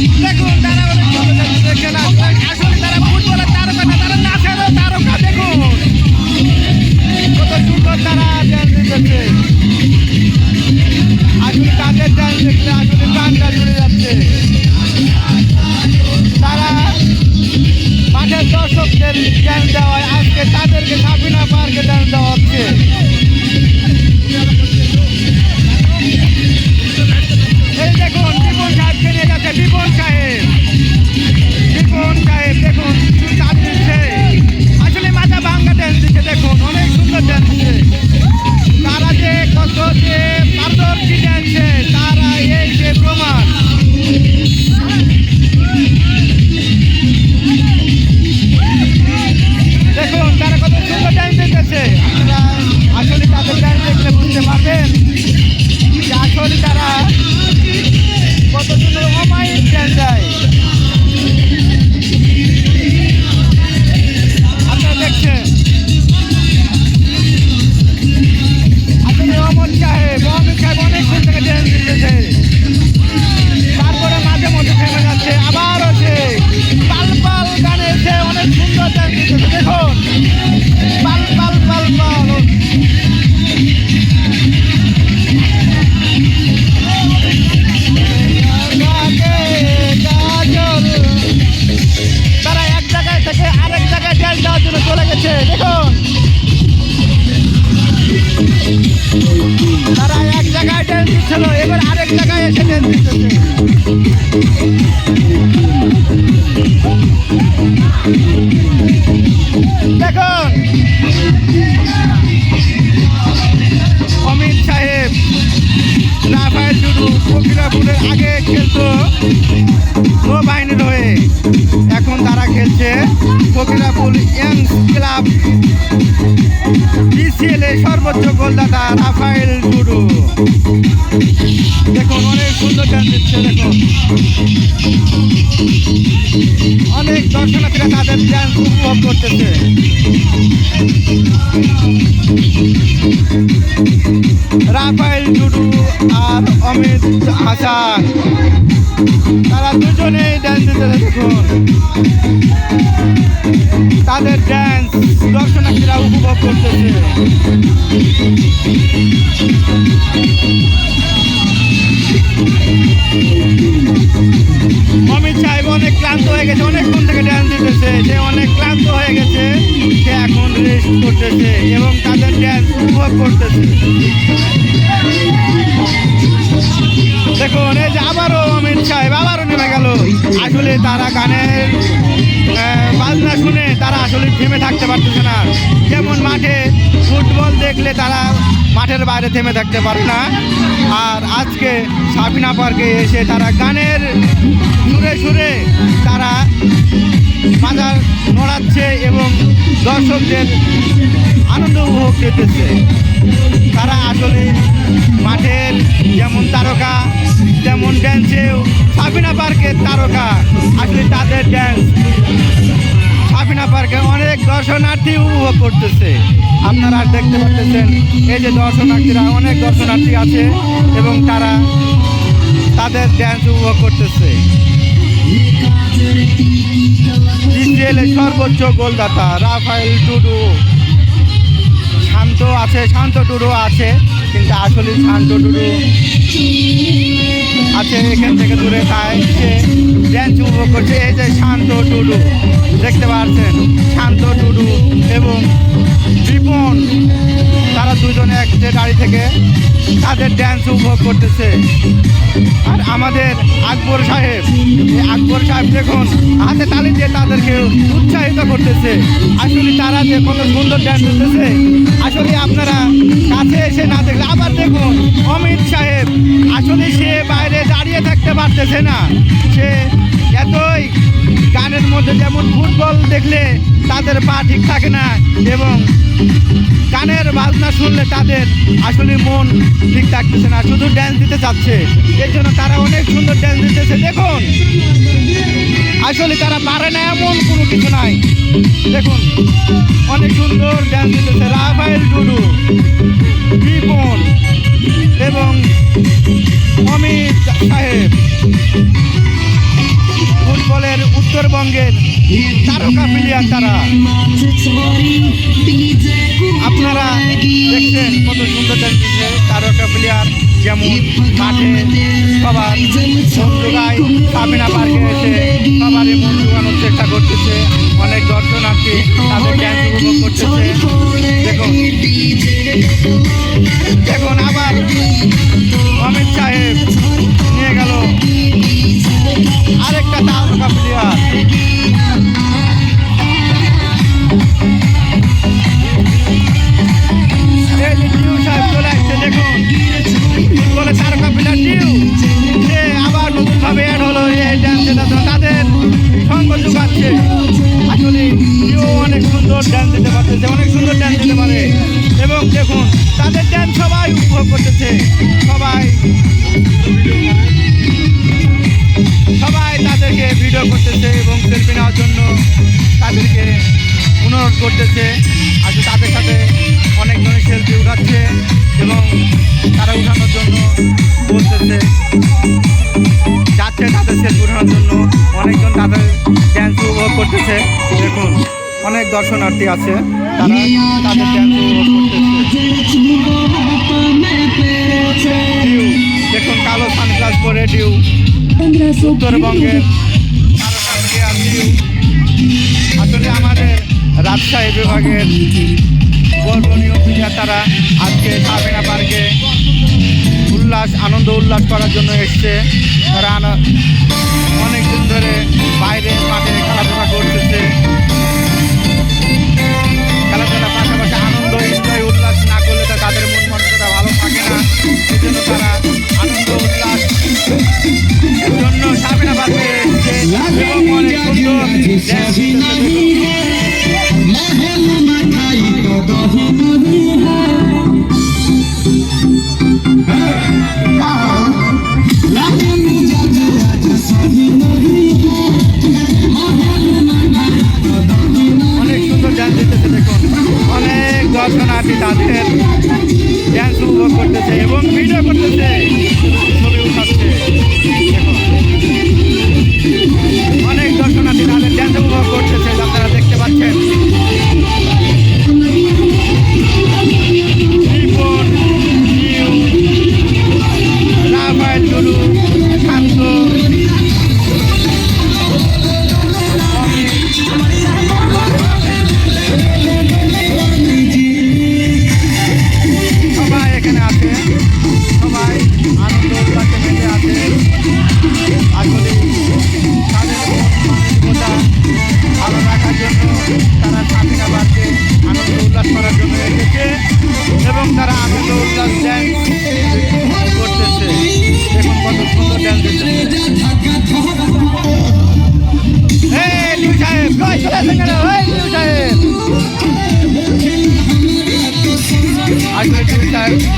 দেখুন, তারা সুন্দর আসলে কত সুন্দর তারা dance দিতেছে আসলে তাদের dance দেখলে আসলে প্রাণটা জুড়ে যাচ্ছে। তারা মাঠের দর্শকদের ড্যান্স দেওয়ায় আজকে তাদেরকে সাবিনা পার্কে ড্যান্স দেওয়া হচ্ছে এই দেখুন বিপুল সাহেব। বিপুল সাহেব, দেখুন চাপ দিচ্ছে। আসলে মাথা ভাঙ্গা ড্যান্স দিচ্ছে, দেখুন, অনেক সুন্দর ড্যান্স দিচ্ছে। ড্যান্স দিচ্ছিল এবার আরেক জায়গায় এসে ড্যান্স দিতেছে। দেখুন ফকিরাপুরের আগে খেলতো নৌবাহিনীর হয়ে। এখন তারা খেলছে ফকিরাপুর ইয়াং ক্লাব। বিসিএল এ সর্বোচ্চ গোলদাতা রাফায়েল টুডু দেখুন, অনেক সুন্দর ডান্স দিচ্ছে, দেখুন। অনেক দর্শনার্থীরা তাদের ডান্স উপভোগ করতেছে। রাফায়েল টুডু আর অমিত হাসান তারা দুজনেই ডান্স দিতেছে দেখুন। তাদের ড্যান্স দর্শনার্থীরা উপভোগ করতেছে। ক্লান্ত হয়ে গেছে, অনেকক্ষণ থেকে ড্যান্স দিতেছে সে অনেক ক্লান্ত হয়ে গেছে, সে এখন রেস্ট করতেছে এবং তাদের ড্যান্স উপভোগ করতেছে। দেখুন, এই যে আবারও অমিত সাহেব আবারও নেমে গেল। আসলে তারা গানের বাজনা শুনে তারা আসলে থেমে থাকতে পারতেছে না। যেমন মাঠে ফুটবল দেখলে তারা মাঠের বাইরে থেমে থাকতে পারে না। আর আজকে সাবিনা পার্কে এসে তারা গানের সুরে সুরে তারা মাজার নড়াচ্ছে এবং দর্শকদের আনন্দ উপভোগ করতেছে। তারা আসলে মাঠের যেমন তারকা, তেমন ড্যান্সেও সাবিনা পার্কের তারকা। আসলে তাদের ড্যান্স সাবিনা পার্কে অনেক দর্শনার্থী উপভোগ করতেছে। আপনারা দেখতে পাচ্ছেন, এই যে দর্শনার্থীরা, অনেক দর্শনার্থী আছে এবং তারা তাদের ড্যান্স উপভোগ করতেছে। বিসিএল সর্বোচ্চ গোলদাতা রাফায়েল টুডু। শান্ত আছে, শান্ত টুডু আছে, কিন্তু আসলে শান্ত টুডু আছে এখান থেকে দূরে, তাই সে ড্যান্স উপভোগ করছে, এই যে শান্ত টুডু। দেখতে পাচ্ছেন শান্ত টুডু এবং বিপন তারা দুজনে এক যে গাড়ি থেকে তাদের ড্যান্স উপভোগ করতেছে। আর আমাদের আকবর সাহেব, এই আকবর সাহেব দেখুন, হাতে তালি দিয়ে তাদেরকে উৎসাহিত করতেছে। আসলে তারা যে কত সুন্দর ড্যান্স দিতেছে আসলে আপনারা কাছে এসে না দেখলে, আবার দেখুন, অমিত সাহেব, আসলে সে বাইরে দাঁড়িয়ে থাকতে পারতেছে না। সে এতই গানের মধ্যে যেমন ফুটবল দেখলে তাদের পা ঠিক থাকে না, এবং গানের বাজনা শুনলে তাদের আসলে মন ঠিক থাকতেছে না, শুধু ড্যান্স দিতে চাচ্ছে। এর জন্য তারা অনেক সুন্দর ড্যান্স দিতেছে। দেখুন, আসলে তারা পারে না এমন কোনো কিছু নাই। দেখুন, অনেক সুন্দর ড্যান্স দিতেছে রাফায়েল টুডু তারকা প্লেয়ার তারা আপনারা দেখছেন কত সুন্দর ডান্সেছে তারকা প্লেয়ার যেমন মাঠে সবার জোগায় সাবিনা পার্কে এসে সবারই মন জোগানোর চেষ্টা করতেছে। অনেক দর্শনার্থী তাদের ড্যান্স উপভোগ করতেছে। দেখুন। দেখুন আবার অমিত সাহেব নিয়ে গেল আরেকটা তারকা প্লেয়ার তাদের ড্যান্স সবাই উপভোগ করতেছে। সবাই। সবাই তাদেরকে ভিডিও করতেছে এবং সেলফি নেওয়ার জন্য তাদেরকে অনুরোধ করতেছে। আর তাদের সাথে অনেকজনের সেলফি উঠাচ্ছে এবং তারা উঠানোর জন্য বলতেছে। যাচ্ছে তাদের সেলফি উঠানোর জন্য। অনেকজন তাদের ড্যান্স উপভোগ করতেছে। দেখুন, অনেক দর্শনার্থী আছে। তারা তাদের ড্যান্স উপভোগ করতেছে। ডিউ দেখুন, কালো সানগ্লাস পরে ডিউ উত্তরবঙ্গের আসলে আমাদের রাজশাহী বিভাগের গর্বনীয় প্লেয়ার তারা আজকে সাবিনা পার্কে উল্লাস, আনন্দ উল্লাস করার জন্য এসছে। তারা আনা- অনেক দিন ধরে বাইরে মাঠে খেলাধুলা করতেছে।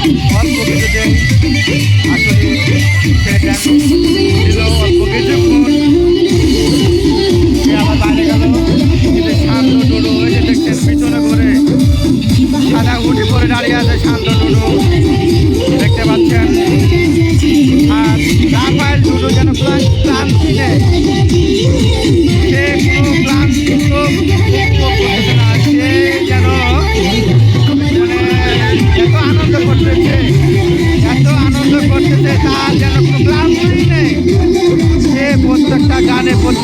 সাহেব অল্প কিছুতে আসলে সে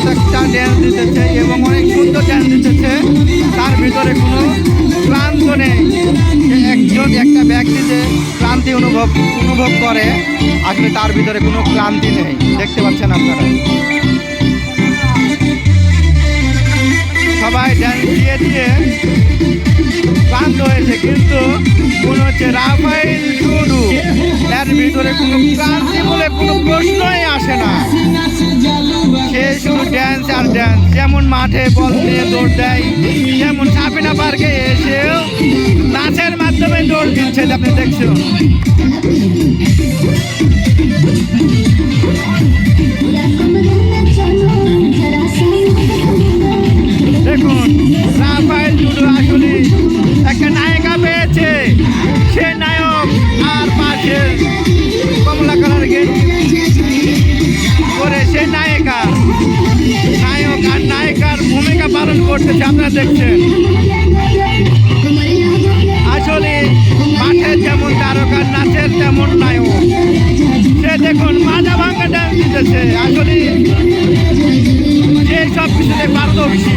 প্রত্যেকটা ড্যান্স দিতেছে এবং অনেক সুন্দর ড্যান্স দিতেছে। তার ভিতরে কোনো ক্লান্ত নেই। একজন একটা ব্যক্তি যে ক্লান্তি অনুভব অনুভব করে, আসলে তার ভিতরে কোনো ক্লান্তি নেই। দেখতে পাচ্ছেন আপনারা। সবাই ড্যান্স দিয়ে দিয়ে ক্লান্ত হয়েছে, কিন্তু মনে হচ্ছে রাফাইল টুডু। এর ভিতরে কোনো ক্লান্তি বলে কোনো প্রশ্নই আসে না। ড্যান্স যেমন মাঠে বল নিয়ে দৌড় দেয় যেমন সাপিনা পার্কে এসেও নাচের মাধ্যমে দৌড় দিচ্ছে আপনি দেখছেন। দেখছেন? আসলে মাঠে যেমন তারকা, নাচের তেমন নায়ক। সে দেখুন মাজা ভাঙ্গা ডান্স দিতেছে। আসলে যে সব কিছুতে পারদর্শী।